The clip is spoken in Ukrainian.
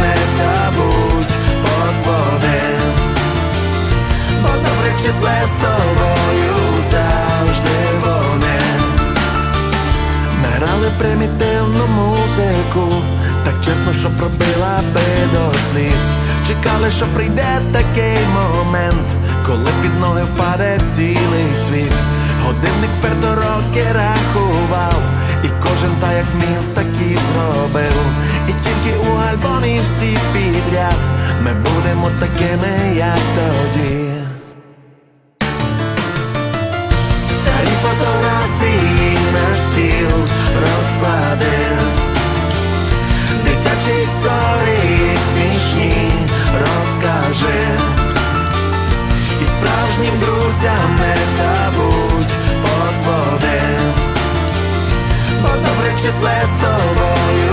не забудь подводи. Бо добре числе з тобою завжди вони. Ми грали примітивну музику, так чесно, що пробила би до сліз. Чекали, що прийде такий момент, коли під ноги впаде цілий світ. Годинник вперто роки рахував, і кожен так як міг, так і зробив. І тільки у альбомі всі підряд ми будемо такими, як тоді. Старі фотографії на стіл розкладив Дитячі історії смішні розкажи І справжнім друзям не забудь подводи Бо добре числе з тобою